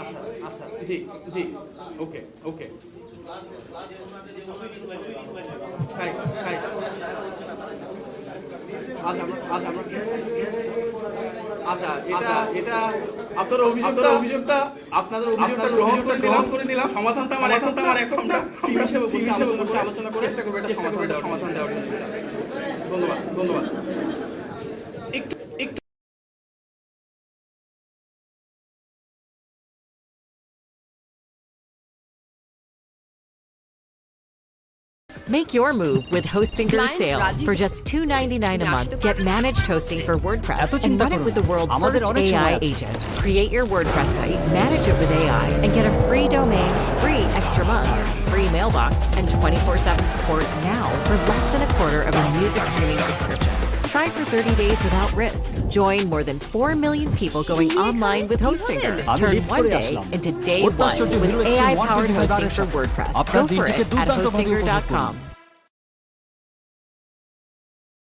আচ্ছা আচ্ছা জি জি ওকে ওকে আচ্ছা আচ্ছা আচ্ছা এটা এটা আপনার অভিযোগটা অভিযোগটা আপনাদের অভিযোগটা গ্রহণ করে গ্রহণ করে দিলাম সমাধান তো আমার এখন আমার এখন আমরা টিম হিসেবে টিম হিসেবে বসে আলোচনা করে চেষ্টা করব এটা সমাধান দেওয়ার জন্য ধন্যবাদ ধন্যবাদ একটু Make your move with Hostinger Sale. For just $2.99 a month, get managed hosting for WordPress and run it with the world's first AI agent. Create your WordPress site, manage it with AI, and get a free domain, free extra months, free mailbox, and 24-7 support now for less than a quarter of a music streaming subscription. Try for 30 days without risk. Join more than 4 million people going online with Hostinger. Turn one day into day one with AI-powered hosting for WordPress. Go for it at hostinger.com.